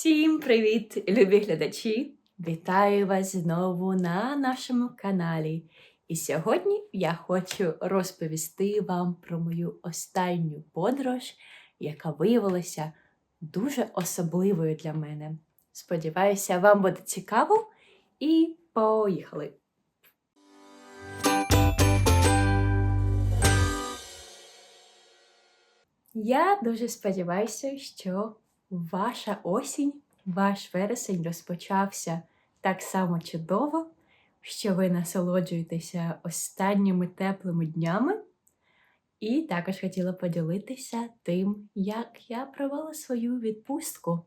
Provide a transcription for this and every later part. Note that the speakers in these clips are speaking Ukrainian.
Всім привіт, любі глядачі! Вітаю вас знову на нашому каналі. І сьогодні я хочу розповісти вам про мою останню подорож, яка виявилася дуже особливою для мене. Сподіваюся, вам буде цікаво і поїхали! Я дуже сподіваюся, що ваша осінь, ваш вересень розпочався так само чудово, що ви насолоджуєтеся останніми теплими днями. І також хотіла поділитися тим, як я провела свою відпустку.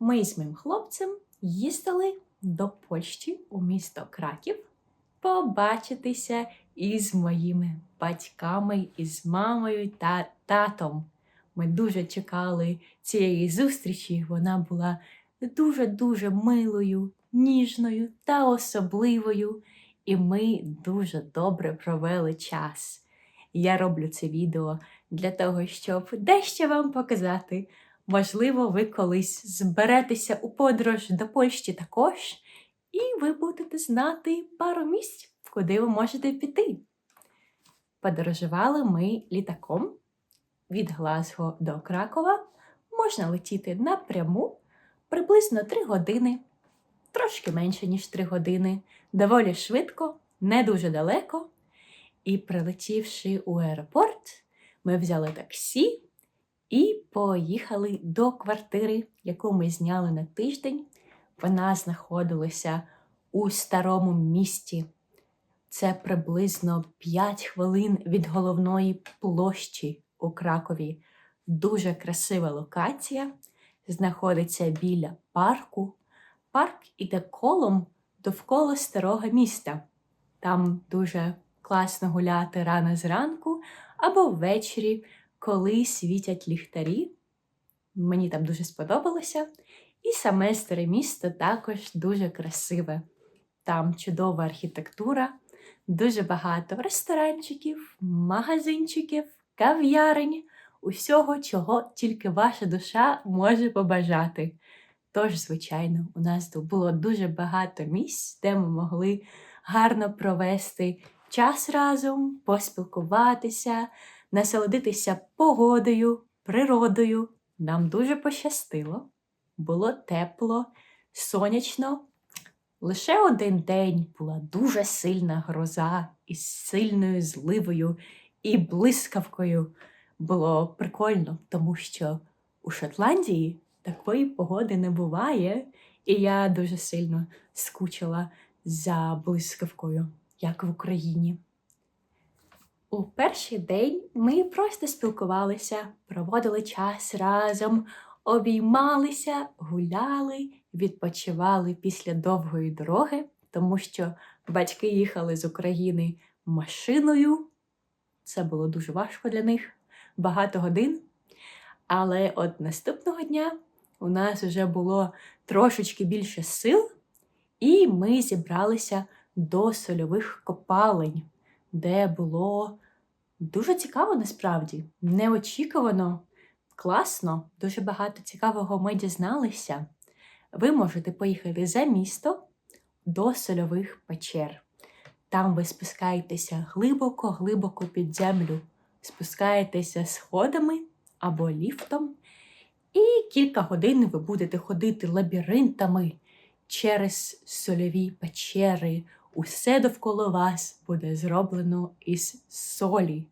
Ми з моїм хлопцем їздили до Польщі у місто Краків побачитися із моїми батьками, із мамою та татом. Ми дуже чекали цієї зустрічі. Вона була дуже-дуже милою, ніжною та особливою, і ми дуже добре провели час. Я роблю це відео для того, щоб дещо вам показати. Можливо, ви колись зберетеся у подорож до Польщі також, і ви будете знати пару місць, куди ви можете піти. Подорожували ми літаком від Глазго до Кракова. Можна летіти напряму приблизно 3 години, трошки менше, ніж 3 години, доволі швидко, не дуже далеко. І прилетівши у аеропорт, ми взяли таксі і поїхали до квартири, яку ми зняли на тиждень. Вона знаходилася у старому місті. Це приблизно 5 хвилин від головної площі у Кракові. Дуже красива локація. Знаходиться біля парку. Парк іде колом довкола старого міста. Там дуже класно гуляти рано зранку або ввечері, коли світять ліхтарі. Мені там дуже сподобалося. І саме старе місто також дуже красиве. Там чудова архітектура, дуже багато ресторанчиків, магазинчиків, кав'ярень, усього, чого тільки ваша душа може побажати. Тож, звичайно, у нас тут було дуже багато місць, де ми могли гарно провести час разом, поспілкуватися, насолодитися погодою, природою. Нам дуже пощастило, було тепло, сонячно. Лише один день була дуже сильна гроза із сильною зливою і блискавкою. Було прикольно, тому що у Шотландії такої погоди не буває, і я дуже сильно скучила за блискавкою, як в Україні. У перший день ми просто спілкувалися, проводили час разом, обіймалися, гуляли, відпочивали після довгої дороги, тому що батьки їхали з України машиною. Це було дуже важко для них, багато годин. Але от наступного дня у нас вже було трошечки більше сил, і ми зібралися до сольових копалень, де було дуже цікаво насправді, неочікувано, класно, дуже багато цікавого ми дізналися. Ви можете поїхати за місто до сольових печер. Там ви спускаєтеся глибоко-глибоко під землю, спускаєтеся сходами або ліфтом, і кілька годин ви будете ходити лабіринтами через сольові печери. Усе довкола вас буде зроблено із солі.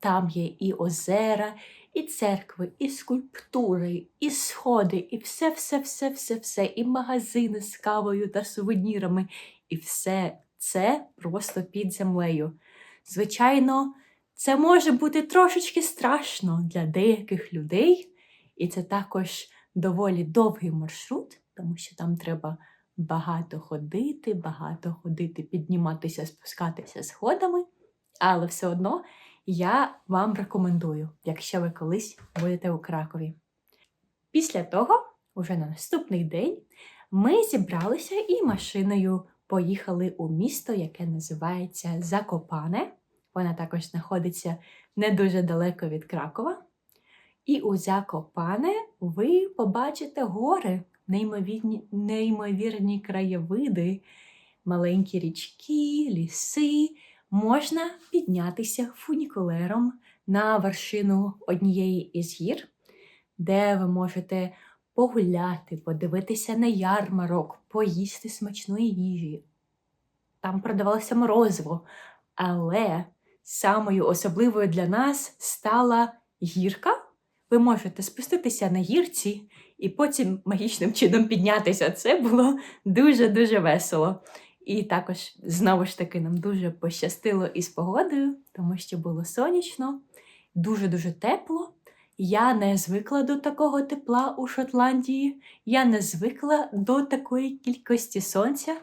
Там є і озера, і церкви, і скульптури, і сходи, і все, все, все, все, все, і магазини з кавою та сувенірами, і все це просто під землею. Звичайно, це може бути трошечки страшно для деяких людей, і це також доволі довгий маршрут, тому що там треба багато ходити, багато ходити, підніматися, спускатися сходами, але все одно я вам рекомендую, якщо ви колись будете у Кракові. Після того, уже на наступний день, ми зібралися і машиною поїхали у місто, яке називається Закопане. Вона також знаходиться не дуже далеко від Кракова. І у Закопане ви побачите гори, неймовірні, неймовірні краєвиди, маленькі річки, ліси. Можна піднятися фунікулером на вершину однієї із гір, де ви можете погуляти, подивитися на ярмарок, поїсти смачної їжі. Там продавалося морозиво, але самою особливою для нас стала гірка. Ви можете спуститися на гірці і потім магічним чином піднятися. Це було дуже-дуже весело. І також, знову ж таки, нам дуже пощастило із погодою, тому що було сонячно, дуже-дуже тепло. Я не звикла до такого тепла у Шотландії, я не звикла до такої кількості сонця,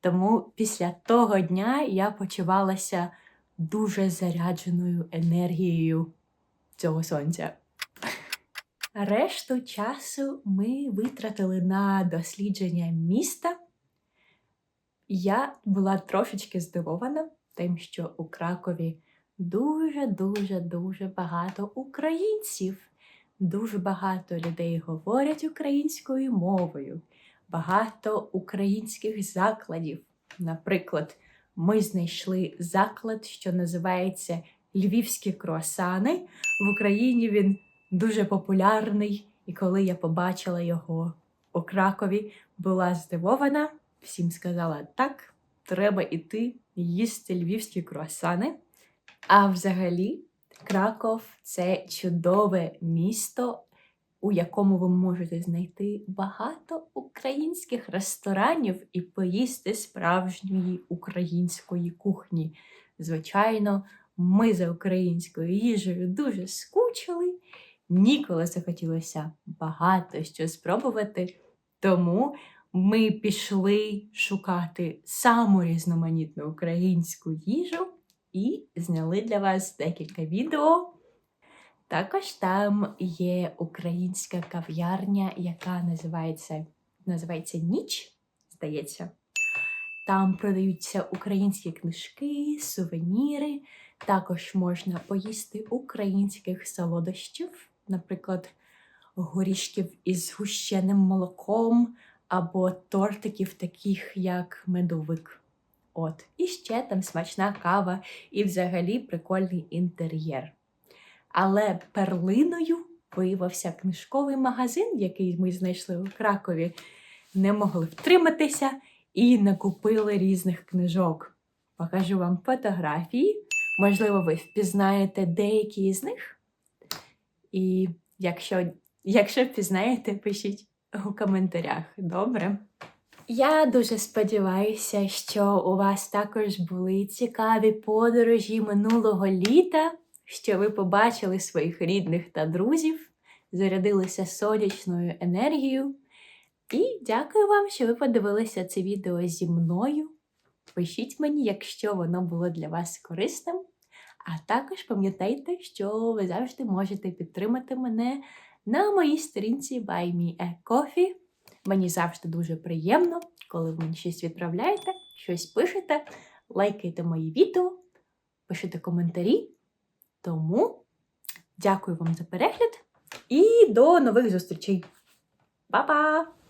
тому після того дня я почувалася дуже зарядженою енергією цього сонця. Решту часу ми витратили на дослідження міста. Я була трошечки здивована тим, що у Кракові дуже-дуже дуже багато українців. Дуже багато людей говорять українською мовою, багато українських закладів. Наприклад, ми знайшли заклад, що називається Львівські круасани. В Україні він дуже популярний, і коли я побачила його у Кракові, була здивована. Всім сказала так, треба іти їсти львівські круасани. А взагалі, Краков це чудове місто, у якому ви можете знайти багато українських ресторанів і поїсти справжньої української кухні. Звичайно, ми за українською їжею дуже скучили, ніколи захотілося багато що спробувати. Тому ми пішли шукати саму різноманітну українську їжу і зняли для вас декілька відео. Також там є українська кав'ярня, яка називається, називається Ніч, здається. Там продаються українські книжки, сувеніри. Також можна поїсти українських солодощів, наприклад, горішків із згущеним молоком або тортиків, таких як медовик. От, і ще там смачна кава і взагалі прикольний інтер'єр. Але перлиною виявився книжковий магазин, який ми знайшли у Кракові, не могли втриматися і накупили різних книжок. Покажу вам фотографії. Можливо, ви впізнаєте деякі з них. І якщо, якщо впізнаєте, пишіть у коментарях. Добре? Я дуже сподіваюся, що у вас також були цікаві подорожі минулого літа, що ви побачили своїх рідних та друзів, зарядилися сонячною енергією. І дякую вам, що ви подивилися це відео зі мною. Пишіть мені, якщо воно було для вас корисним. А також пам'ятайте, що ви завжди можете підтримати мене на моїй сторінці Buy Me a Coffee. Мені завжди дуже приємно, коли ви мені щось відправляєте, щось пишете, лайкайте мої відео, пишете коментарі. Тому дякую вам за перегляд і до нових зустрічей. Па-па!